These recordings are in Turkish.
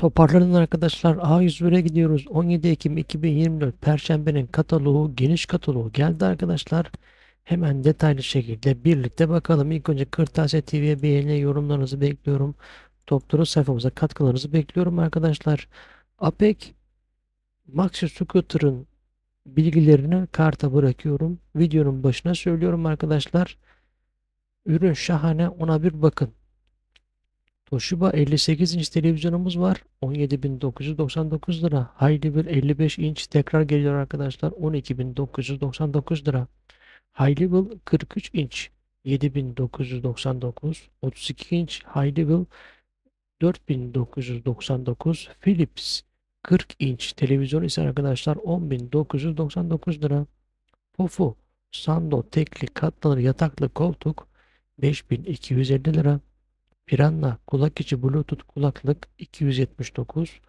Toparlanın arkadaşlar. A101'e gidiyoruz. 17 Ekim 2024 Perşembenin kataloğu, geniş kataloğu geldi arkadaşlar. Hemen detaylı şekilde birlikte bakalım. İlk önce Kırtasiye TV'ye beğeni, yorumlarınızı bekliyorum. Topları sayfamıza katkılarınızı bekliyorum arkadaşlar. APEC Maxi Scooter'ın bilgilerini karta bırakıyorum. Videonun başına söylüyorum arkadaşlar. Ürün şahane ona bir bakın. Toshiba 58 inç televizyonumuz var. 17.999 lira. Highlevel 55 inç tekrar geliyor arkadaşlar. 12.999 lira. Highlevel 43 inç 7.999. 32 inç Highlevel 4.999. Philips 40 inç televizyon ise arkadaşlar 10.999 lira. Pofu Sando tekli katlanır yataklı koltuk 5250 lira. Piranha kulak içi Bluetooth kulaklık 279.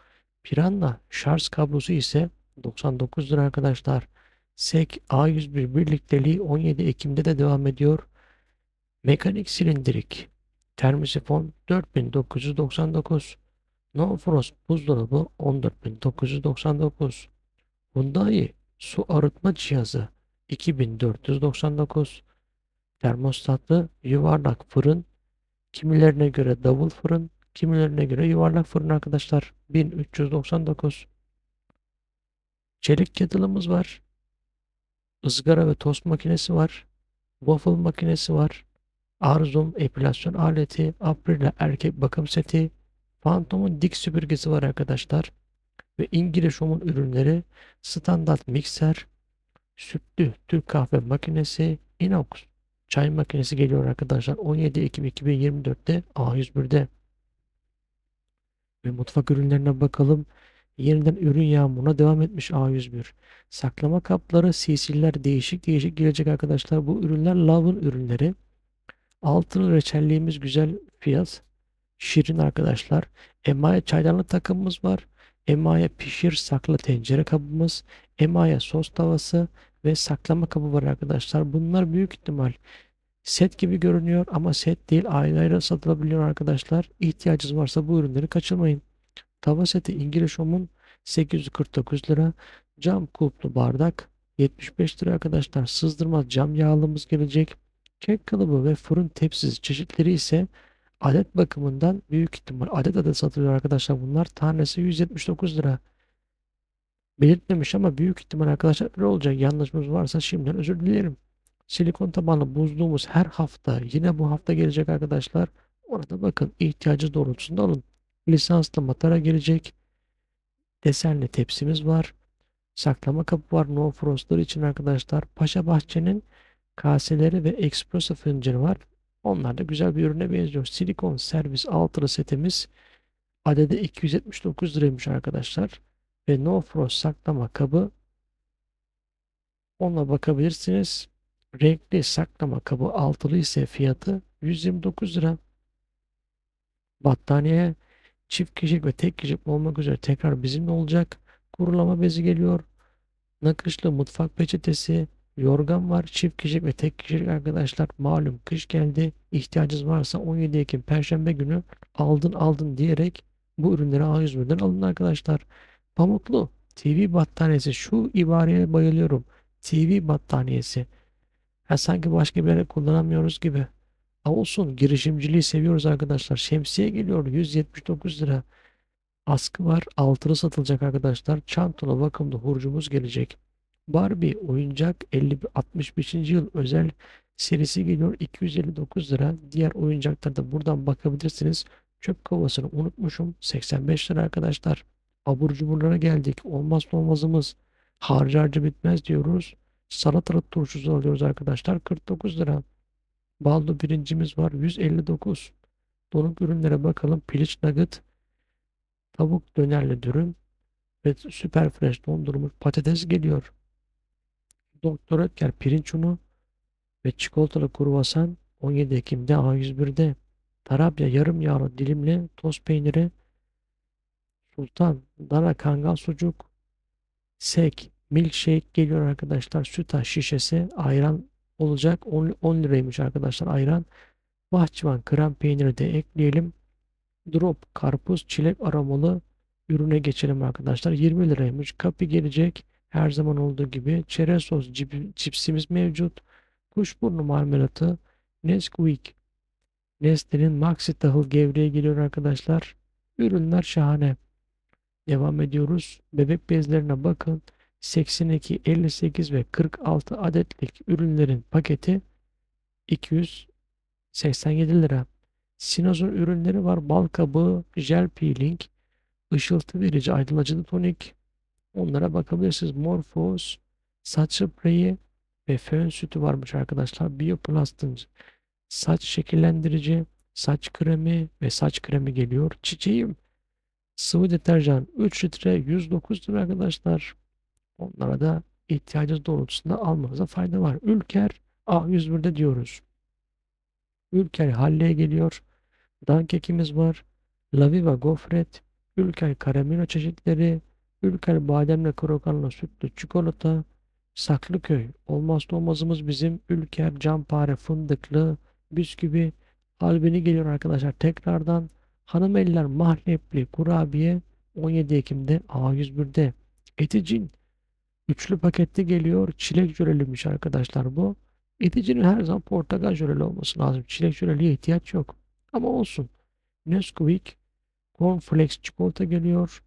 Piranha şarj kablosu ise 99 lira arkadaşlar. SEK A101 birlikteliği 17 Ekim'de de devam ediyor. Mekanik silindirik termosifon 4999. No Frost buzdolabı 14999. Hyundai su arıtma cihazı 2499. Termostatlı yuvarlak fırın Kimilerine göre davul fırın, kimilerine göre yuvarlak fırın arkadaşlar. 1399. Çelik kettle'ımız var. ızgara ve tost makinesi var. Waffle makinesi var. Arzum epilasyon aleti, Aprilia erkek bakım seti, Phantom'un dik süpürgesi var arkadaşlar. Ve İngiliz Home'un ürünleri standart mikser, sütlü Türk kahve makinesi, inox çay makinesi geliyor arkadaşlar. 17 Ekim 2024'te A101'de. Ve mutfak ürünlerine bakalım. Yeniden ürün yağmuruna devam etmiş A101. Saklama kapları, CC'ler değişik değişik gelecek arkadaşlar. Bu ürünler Love'ın ürünleri. Altın reçelliğimiz güzel fiyat. Şirin arkadaşlar. Emaye çaydanlık takımımız var. Emaye pişir sakla tencere kabımız. Emaye sos tavası ve saklama kabı var arkadaşlar. Bunlar büyük ihtimal set gibi görünüyor ama set değil ayrı ayrı satılabiliyor arkadaşlar. İhtiyacınız varsa bu ürünleri kaçırmayın. Tava seti İngiliz Home'un 849 lira. Cam kulplu bardak 75 lira arkadaşlar. Sızdırmaz cam yağlımız gelecek. Kek kalıbı ve fırın tepsisi çeşitleri ise adet bakımından büyük ihtimal adet adet satılıyor arkadaşlar. Bunlar tanesi 179 lira. Belirtmemiş ama büyük ihtimal arkadaşlar öyle olacak. Yanlışımız varsa şimdiden özür dilerim. Silikon tabanlı buzluğumuz her hafta yine bu hafta gelecek arkadaşlar. Orada bakın ihtiyacı doğrultusunda alın. Lisanslı matara gelecek. Desenli tepsimiz var. Saklama kapı var. No frostlar için arkadaşlar. Paşa Bahçe'nin kaseleri ve espresso fincanı var. Onlar da güzel bir ürüne benziyor. Silikon servis altılı setimiz adede 279 liraymış arkadaşlar. Ve No Frost saklama kabı onunla bakabilirsiniz. Renkli saklama kabı altılı ise fiyatı 129 lira. Battaniye çift kişilik ve tek kişilik olmak üzere tekrar bizimle olacak. Kurulama bezi geliyor. Nakışlı mutfak peçetesi, yorgan var. Çift kişilik ve tek kişilik arkadaşlar. Malum kış geldi. İhtiyacınız varsa 17 Ekim Perşembe günü aldın aldın diyerek bu ürünleri A101'den alın arkadaşlar. Pamuklu TV battaniyesi. Şu ibareye bayılıyorum. TV battaniyesi. Ha, sanki başka bir yere kullanamıyoruz gibi. Ha, olsun girişimciliği seviyoruz arkadaşlar. Şemsiye geliyor 179 lira. Askı var altılı satılacak arkadaşlar. Çantalı bakımda hurcumuz gelecek. Barbie oyuncak 50 65. yıl özel serisi geliyor 259 lira. Diğer oyuncaklarda buradan bakabilirsiniz. Çöp kovasını unutmuşum 85 lira arkadaşlar. Abur cuburlara geldik. Olmazsa olmazımız. Harcı harcı bitmez diyoruz. Salatalık turşusu alıyoruz arkadaşlar. 49 lira. Baldo birincimiz var. 159. Donuk ürünlere bakalım. Piliç nugget. Tavuk dönerli dürüm. Ve süper fresh dondurulmuş patates geliyor. Doktor Ötker pirinç unu ve çikolatalı kruvasan 17 Ekim'de A101'de. Tarabya yarım yağlı dilimli toz peyniri. Sultan dana kangal sucuk. Sek milkshake geliyor arkadaşlar. Sütaş şişesi ayran olacak. 10, 10 liraymış arkadaşlar ayran. Bahçıvan krem peyniri de ekleyelim. Drop karpuz çilek aromalı ürüne geçelim arkadaşlar. 20 liraymış. Kapı gelecek. Her zaman olduğu gibi çerezos cip- cipsimiz mevcut. Kuşburnu marmelatı. Nesquik. Nestle'nin Maxi tahıl gevreği geliyor arkadaşlar. Ürünler şahane. Devam ediyoruz. Bebek bezlerine bakın. 82, 58 ve 46 adetlik ürünlerin paketi 287 lira. Sinoz'un ürünleri var. Bal kabağı, jel peeling, ışıltı verici aydınlatıcı tonik. Onlara bakabilirsiniz. Morphos, saç spreyi ve fön sütü varmış arkadaşlar. Bioplast'ın saç şekillendirici, saç kremi ve saç kremi geliyor. Çiçeğim sıvı deterjan 3 litre 109 lira arkadaşlar. Onlara da ihtiyacınız doğrultusunda almanıza fayda var. Ülker A101'de diyoruz. Ülker Halley'e geliyor. Dankekimiz var. Laviva gofret, Ülker karamelo çeşitleri, Ülker bademle krokanla sütlü çikolata, Saklıköy olmazsa olmazımız bizim Ülker campare fındıklı bisküvi albeni geliyor arkadaşlar tekrardan. Hanım eller mahlepli kurabiye 17 Ekim'de A101'de. Eticin üçlü pakette geliyor. Çilek jöleliymiş arkadaşlar bu. Eticinin her zaman portakal jöleli olması lazım. Çilek jöleliye ihtiyaç yok. Ama olsun. Nesquik Cornflakes çikolata geliyor.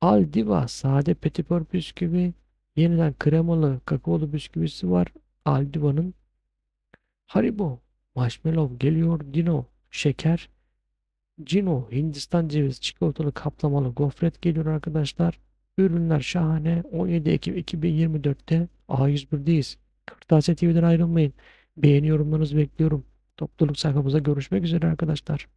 Aldiva sade petipör bisküvi. Yeniden kremalı kakaolu bisküvisi var. Aldiva'nın. Haribo marshmallow geliyor. Dino şeker. Cino Hindistan cevizi çikolatalı kaplamalı gofret geliyor arkadaşlar. Ürünler şahane. 17 Ekim 2024'te A101'deyiz. Kırtasiye TV'den ayrılmayın. Beğeni yorumlarınızı bekliyorum. Topluluk sayfamıza görüşmek üzere arkadaşlar.